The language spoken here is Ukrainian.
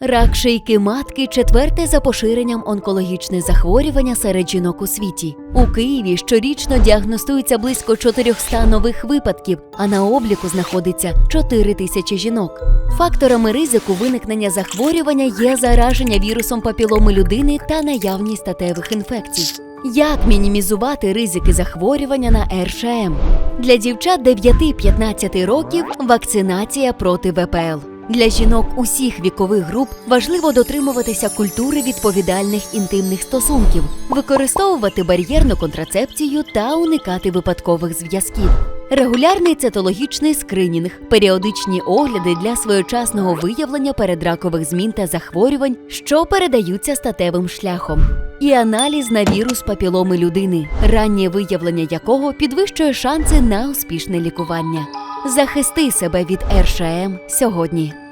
Рак шийки матки четверте за поширенням онкологічне захворювання серед жінок у світі. У Києві щорічно діагностується близько 400 нових випадків, а на обліку знаходиться 4 тисячі жінок. Факторами ризику виникнення захворювання є зараження вірусом папіломи людини та наявність статевих інфекцій. Як мінімізувати ризики захворювання на РШМ? Для дівчат 9-15 років вакцинація проти ВПЛ. Для жінок усіх вікових груп важливо дотримуватися культури відповідальних інтимних стосунків, використовувати бар'єрну контрацепцію та уникати випадкових зв'язків. Регулярний цитологічний скринінг, періодичні огляди для своєчасного виявлення передракових змін та захворювань, що передаються статевим шляхом, і аналіз на вірус папіломи людини, раннє виявлення якого підвищує шанси на успішне лікування. Захисти себе від РШМ сьогодні.